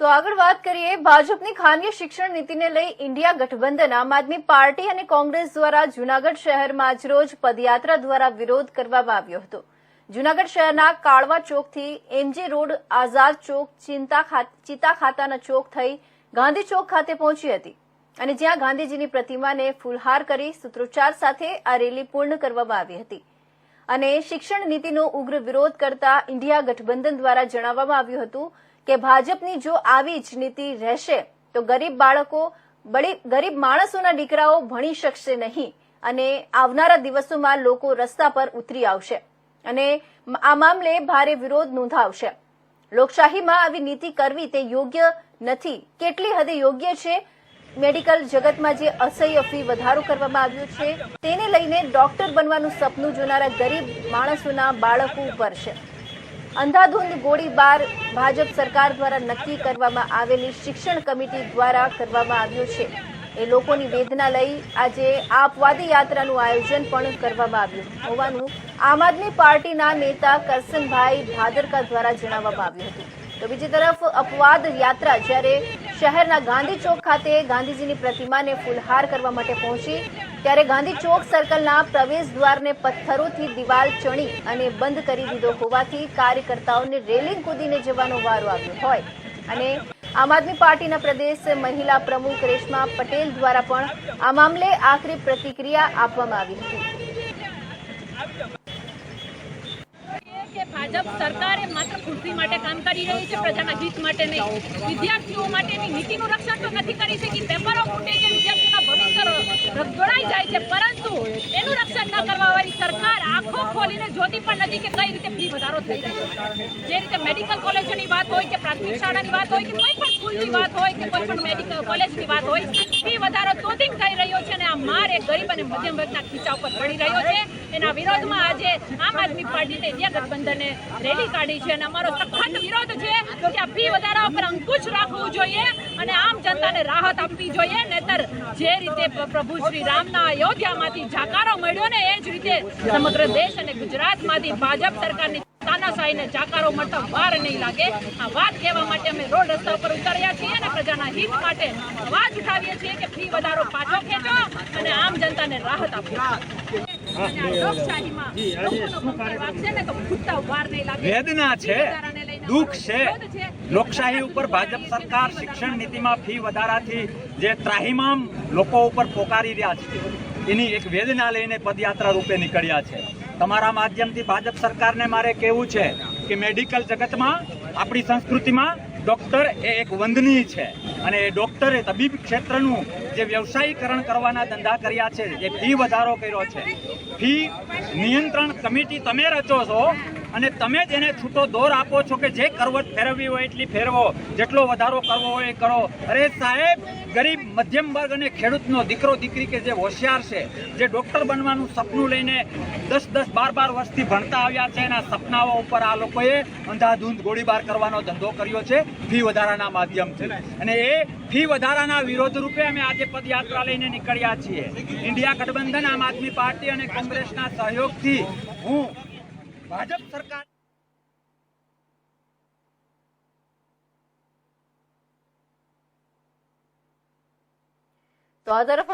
તો આગળ વાત કરીએ ભાજપની ખાનગી શિક્ષણ નીતિને લઈ ઇન્ડિયા ગઠબંધન, આમ આદમી પાર્ટી અને કોંગ્રેસ દ્વારા જૂનાગઢ શહેરમાં આજરોજ પદયાત્રા દ્વારા વિરોધ કરવામાં આવ્યો હતો. જૂનાગઢ શહેરના કાળવા ચોકથી એમજી રોડ, આઝાદ ચોક ચિતા ખાતાના ચોક થઈ ગાંધી ચોક ખાતે પહોંચી હતી અને જ્યાં ગાંધીજીની પ્રતિમાને ફૂલહાર કરી સૂત્રોચ્ચાર સાથે આ રેલી પૂર્ણ કરવામાં આવી હતી. અને શિક્ષણ નીતિનો ઉગ્ર વિરોધ કરતા ઇન્ડિયા ગઠબંધન દ્વારા જણાવવામાં આવ્યું હતું કે ભાજપની જો આવી જ નીતિ રહેશે, તો ગરીબ બાળકો, બળી- ગરીબ માણસોના દીકરાઓ ભણી શકશે નહીં અને આવનારા દિવસોમાં લોકો રસ્તા પર ઉતરી આવશે અને આ મામલે ભારે વિરોધ નોંધાવશે. લોકશાહીમાં આવી નીતિ કરવી તે યોગ્ય નથી. કેટલી હદે યોગ્ય છે? મેડિકલ જગતમાં જે અસહ્ય ફી વધારો કરવામાં આવ્યો છે, તેને લઈને ડોક્ટર બનવાનું સપનું જોનારા ગરીબ માણસોના બાળકો ઉપર છે. અંધાધૂંધ ગોળીબાર ભાજપ સરકાર દ્વારા નક્કી કરવામાં આવેલી શિક્ષણ કમિટી દ્વારા કરવામાં આવ્યો છે. એ લોકોની વેદના લઈ આજે આ અપવાદી યાત્રાનું આયોજન પણ કરવામાં આવ્યું. હોવાનું આમ આદમી પાર્ટીના નેતા કરસનભાઈ ભાદરકા દ્વારા જણાવવામાં આવ્યું હતું. તો બીજી તરફ અપવાદ યાત્રા જ્યારે શહેરના ગાંધી ચોક ખાતે ગાંધીજીની પ્રતિમાને ફૂલહાર કરવા માટે પહોંચી ત્યારે ગાંધી ચોક સર્કલના પ્રવેશ દ્વારને પથ્થરોથી દિવાલ ચણી અને બંધ કરી દીધો હોવાથી કાર્યકર્તાઓને રેલિંગ કૂદીને જવાનો વારો આવ્યો હોય. અને આમ આદમી પાર્ટીના પ્રદેશ મહિલા પ્રમુખ રેશમા પટેલ દ્વારા પણ આ મામલે આખરી પ્રતિક્રિયા આપવામાં આવી હતી. ભાજપ સરકારે માત્ર ખુરશી માટે કામ કરી રહી છે, પ્રજાના હિત માટે નહીં. વિદ્યાર્થીઓ માટેની નીતિનું રક્ષણ તો નથી કરી શકી. પેપરો ફૂટે કે ભવિષ્ય જાય છે, પરંતુ એનું રક્ષણ ન કરવા વાળી સરકાર આંખો ખોલીને જોતી પણ નથી કે કઈ રીતે ફી વધારો થઈ રહ્યો જે રીતે મેડિકલ કોલેજોની વાત હોય કે પ્રાથમિક શાળાની વાત હોય કે કોઈ પણ સ્કૂલની વાત હોય કે કોઈ પણ મેડિકલ કોલેજની વાત હોય, ફી વધારો તોતિંગ થઈ રહ્યો છે અને આ માર એ ગરીબ અને મધ્યમ વર્ગના ખીચા ઉપર પડી રહ્યો છે. એના વિરોધમાં આજે આમ આદમી પાર્ટીને ઇન્ડિયા ગઠબંધને રેલી કાઢી છે અને અમારો સખત વિરોધ છે કે આ ફી વધારા પર અંકુશ રાખવું જોઈએ. અને આમ જનતાને રાહત આપવી જોઈએ નહીતર જે રીતે પ્રભુ શ્રી રામના અયોધ્યામાંથી જાકારો મળ્યો ને એ જ રીતે સમગ્ર દેશ અને ગુજરાતમાંથી ભાજપ સરકારની તાનાશાહીને જાકારો મળતા વાર નહીં લાગે. આ વાત કહેવા માટે અમે રોડ રસ્તા ઉપર ઉતર્યા છીએ અને પ્રજાના હિત માટે અવાજ ઉઠાવીએ છીએ કે ફી વધારો પાછો ખેંચો અને આમ જનતાને રાહત આપો. વેદના છે. દુઃખ છે. લોકશાહી ઉપર ભાજપ સરકાર શિક્ષણ નીતિમાં ફી વધારાથી જે ત્રાહિમામ લોકો ઉપર પોકારી રહ્યા છે, એની એક વેદના લઈને પદયાત્રા રૂપે નીકળ્યા છે. તમારા માધ્યમથી ભાજપ સરકારને મારે કહેવું છે કે મેડિકલ જગતમાં, આપણી સંસ્કૃતિમાં ડૉક્ટર એ એક વંદનીય છે અને એ ડૉક્ટરે તબીબ ક્ષેત્રનું જે વ્યવસાયીકરણ કરવાના ધંધા કર્યા છે એ ફી વધારો કર્યો છે. ફી નિયંત્રણ કમિટી તમે રચો છો અને તમે જ એને છૂટો દોર આપો છો કે જે કરવટ ફેરવવી હોય એટલી ફેરવો. જેટલો વધારો કરવો હોય એ કરો. અરે સાહેબ, ગરીબ મધ્યમ વર્ગ અને ખેડૂતનો દીકરો દીકરી કે જે હોશિયાર છે, જે ડૉક્ટર બનવાનું સપનું લઈને દસ દસ બાર બાર વર્ષથી ભણતા આવ્યા છે, એના સપનાઓ ઉપર આ લોકોએ અંધાધૂંધ ગોળીબાર કરવાનો ધંધો કર્યો છે, ફી વધારાના માધ્યમથી અને એ ફી વધારાના વિરોધ રૂપે અમે આજે પદયાત્રા લઈને નીકળ્યા છીએ. ઇન્ડિયા ગઠબંધન, આમ આદમી પાર્ટી અને કોંગ્રેસના સહયોગથી હું ભાજપ સરકાર તો આ તરફ